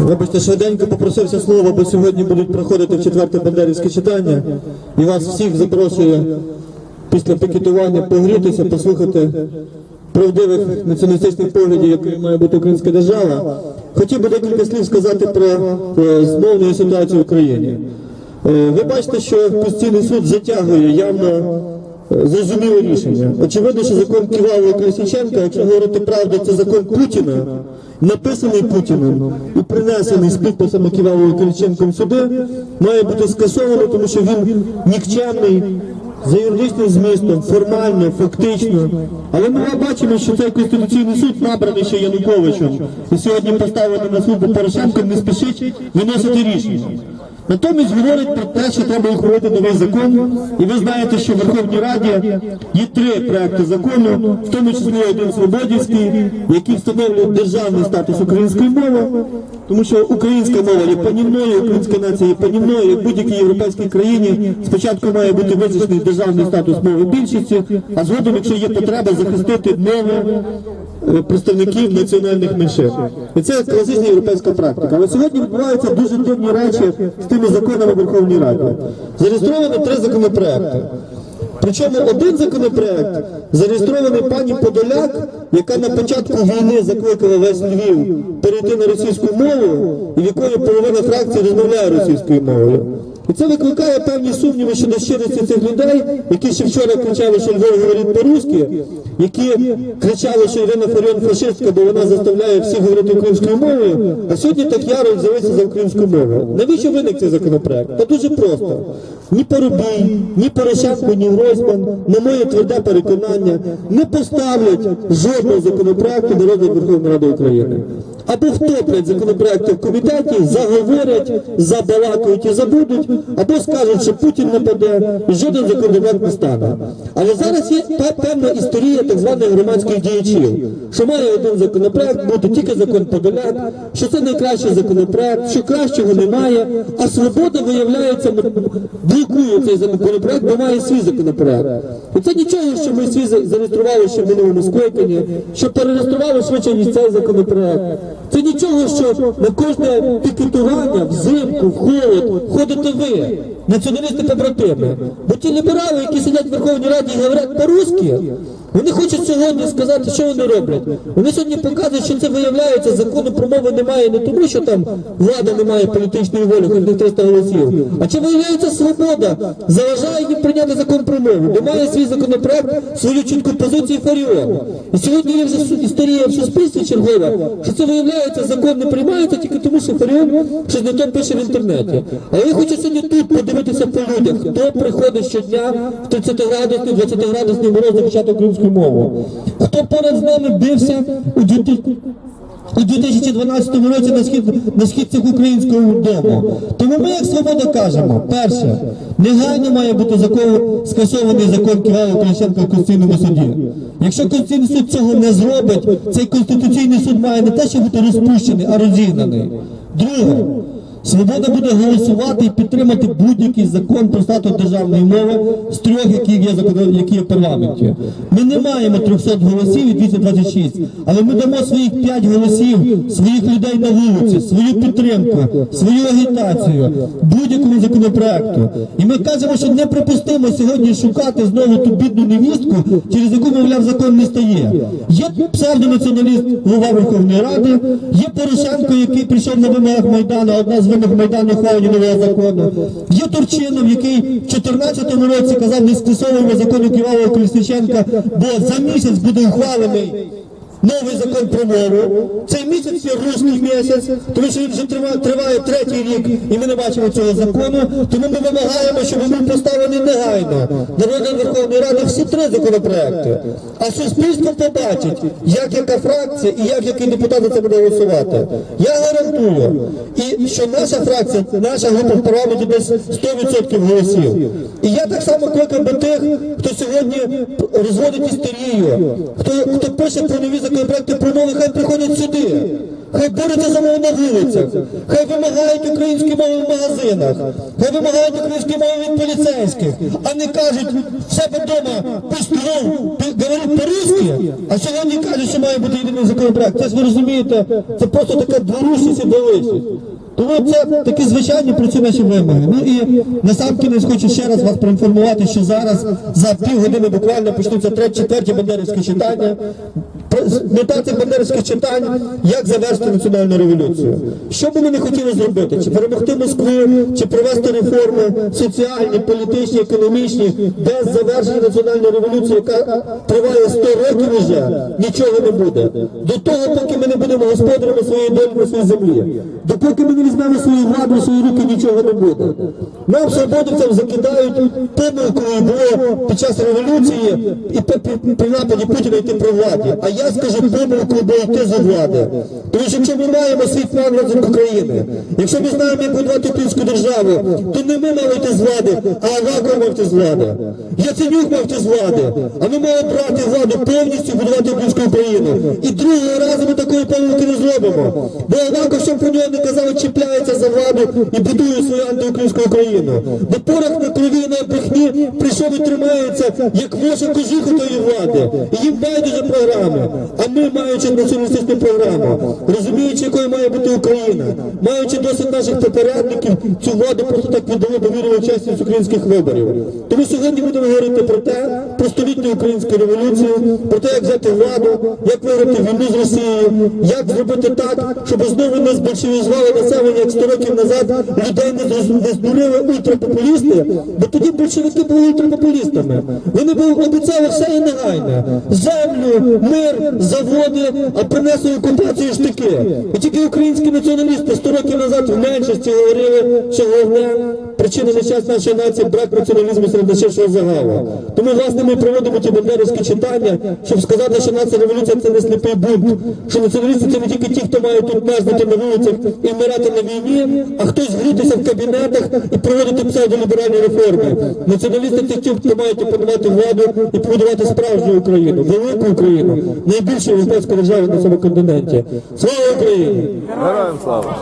Вибачте, швиденько попросився слова, бо сьогодні будуть проходити четверте бандерівське читання. І вас всіх запрошую після пікетування погрітися, послухати правдивих націоналістичних поглядів, якою має бути українська держава. Хотів би декілька слів сказати про е, змовну ситуацію в Україні. Е, Ви бачите, що Конституційний суд затягує явно зрозуміле рішення. Очевидно, що закон Ківалова Колесніченка, якщо говорити правду, це закон Путіна, написаний Путіним і принесений з підписами Ківалова Колесніченком сюди, має бути скасований, тому що він нікчемний. За юридичним змістом, формально, фактично. Але ми бачимо, що цей Конституційний суд набраний ще Януковичем і сьогодні поставлений на службу Порошенком не спішить виносити рішення. Натомість говорить про те, що треба ухвалити новий закон. І ви знаєте, що в Верховній Раді є три проекти закону, в тому числі один Свободівський, який встановлює державний статус української мови, тому що українська мова є панівною, українська нація є панівною, як будь-якій європейській країні спочатку має бути визначений державний статус мови більшості, а згодом, якщо є потреба, захистити мови е, представників національних меншин. І це класична європейська практика. Але сьогодні відбуваються дуже дивні речі з тими законами Верховній Раді Зареєстровано три законопроекти. Причому один законопроект зареєстрований пані Подоляк, яка на початку війни закликала весь Львів перейти на російську мову, і в якої половина фракції розмовляє російською мовою. І це викликає певні сумніви щодо щирості цих людей, які ще вчора кричали, що Львов говорить по-русски, які кричали, що Ірина Фаріон фашистка, бо вона заставляє всіх говорити українською мовою, а сьогодні так яро взялися за українську мову. Навіщо виник цей законопроект? Та дуже просто. Ні Поробій, ні Порошенко, ні Гройсман, на моє тверде переконання, не поставлять жодного законопроекту на розгляд Верховної Ради України. Або втоплять законопроекти в комітеті, заговорять, забалакають і забудуть, або скажуть, що Путін не паде, і жоден законопроект не стане. Але зараз є пе- певна історія так званих громадських діячів, що має один законопроект бути тільки закон Подоляк, що це найкращий законопроект, що кращого немає, а свобода виявляється блокує цей законопроект, бо має свій законопроект. І це нічого, що ми свій зареєстрували ще в минулому скликанні, що перереєстрували швидше, ніж цей законопроект. Це нічого, що на кожне пікетування взимку, в холод ходите ви, націоналісти побратими. Бо ті ліберали, які сидять в Верховній Раді і говорять по-русски, вони хочуть сьогодні сказати, що вони роблять. Вони сьогодні показують, що це виявляється, закону про мову немає не тому, що там влада не має політичної волі, хоч не 300 голосів. А чи виявляється свобода заважає їм прийняти закон про мову, має свій законопроект, свою чітку позицію Фаріон. І сьогодні є вже історія в суспільстві чергова, що це виявляється, закон не приймається тільки тому, що Фаріон щось не то пише в інтернеті. Але я хочу сьогодні тут подивитися по людях, хто приходить щодня в 30-градусний, 20-градусний мороз захищати українську мову. Хто поряд з нами бився у 2012 році на схід на східцях українського дому. Тому ми, як свобода, кажемо: перше, негайно має бути закон скасований закон Кирила Коліщенка в Конституційному суді. Якщо Конституційний суд цього не зробить, цей конституційний суд має не те, що бути розпущений, а розігнаний. Друге. Свобода буде голосувати і підтримати будь-який закон про статус державної мови з трьох, які є які є в парламенті. Ми не маємо 300 голосів і 226, але ми дамо своїх 5 голосів, своїх людей на вулиці, свою підтримку, свою агітацію будь-якому законопроекту. І ми кажемо, що неприпустимо сьогодні шукати знову ту бідну невістку, через яку, мовляв, закон не стає. Є псевдонаціоналіст голова Верховної Ради, є Порошенко, який прийшов на вимогах Майдану, одна з вимог Майдану ухвалення нового закону. Є Турчинов, який в 2014 році казав, не скасовуємо закону Ківалова Колісниченка, бо за місяць буде ухвалений. Новий закон про мову. Цей місяць є русний місяць, тому що він вже триває, триває третій рік, і ми не бачимо цього закону. Тому ми вимагаємо, щоб він поставлений негайно на Верховної Ради всі три законопроекти. А суспільство побачить, як яка фракція і як який депутат за це буде голосувати. Я гарантую, і що наша фракція, наша група в парламенті десь 100% голосів. І я так само кликав би тих, хто сьогодні розводить істерію, хто, хто пише про нові законопроекти про мови, хай приходять сюди. Хай борються за мову на вулицях, хай вимагають української мови в магазинах, хай вимагають української мови від поліцейських, а не кажуть в себе вдома пустую, говорить по-русски, а сьогодні кажуть, що має бути єдиний законопроект. Це ж ви розумієте, це просто така дворушність і дволичність. Тому це такі звичайні проці наші вимоги. Ну і на сам кінець хочу ще раз вас проінформувати, що зараз за півгодини буквально почнуться треті, четверті бандерівські читання. Цих бандерівських читань, як завершити національну революцію. Що би ми не хотіли зробити? Чи перемогти Москву, чи провести реформи соціальні, політичні, економічні, без завершення національної революції, яка триває 100 років уже, нічого не буде. До того, поки ми не будемо господарями своєї на своїй землі, допоки ми не візьмемо свою владу свої руки, нічого не буде. Нам свободівцям закидають помилкою було під час революції і при нападі Путіна йти при владі. А я скажу помилкою було йти за влади. Тому що якщо ми маємо свій план розвитку країни, якщо ми знаємо, як будувати українську державу, то не ми мали йти з влади, а Аваков мав йти з влади. Яценюк мав йти з влади. А ми мали брати владу повністю будувати українську Україну. І другого разу ми такої помилки не зробимо. Бо Аваков, що про нього не казав, чіпляється за владу і будує свою антиукраїнську Україну. Бо порох на крові і на брехні прийшов і тримається, як може кожуху тої влади. І їм байдуже програми. А ми, маючи націоналістичну програму, розуміючи, якою має бути Україна, маючи досвід наших попередників, цю владу просто так віддали, вірили в українських виборів. Тому сьогодні будемо говорити про те, про столітню українську революцію, про те, як взяти владу, як виграти війну з Росією, як зробити так, щоб знову не збольшевізували населення, як 100 років назад людей не, здурили ультрапопулісти, бо тоді большевики були ультрапопулістами. Вони були обіцяли все і негайне. Землю, мир, заводи, а принесли окупацію штики. І тільки українські націоналісти 100 років назад в меншості говорили, що головне причина нещастя нашої нації брак націоналізму серед нашого загалу. Тому, власне, ми проводимо ті бандерівські читання, щоб сказати, що нація революція це не сліпий бунт, що націоналісти це не тільки ті, хто має тут мерзнути на вулицях і вмирати на війні, а хтось грітися в кабінетах і проводити псевдоліберальні реформи. Націоналісти це ті, хто мають опанувати владу і побудувати справжню Україну, велику Україну, найбільшу європейську державу на цьому континенті. Слава Україні! Героям слава!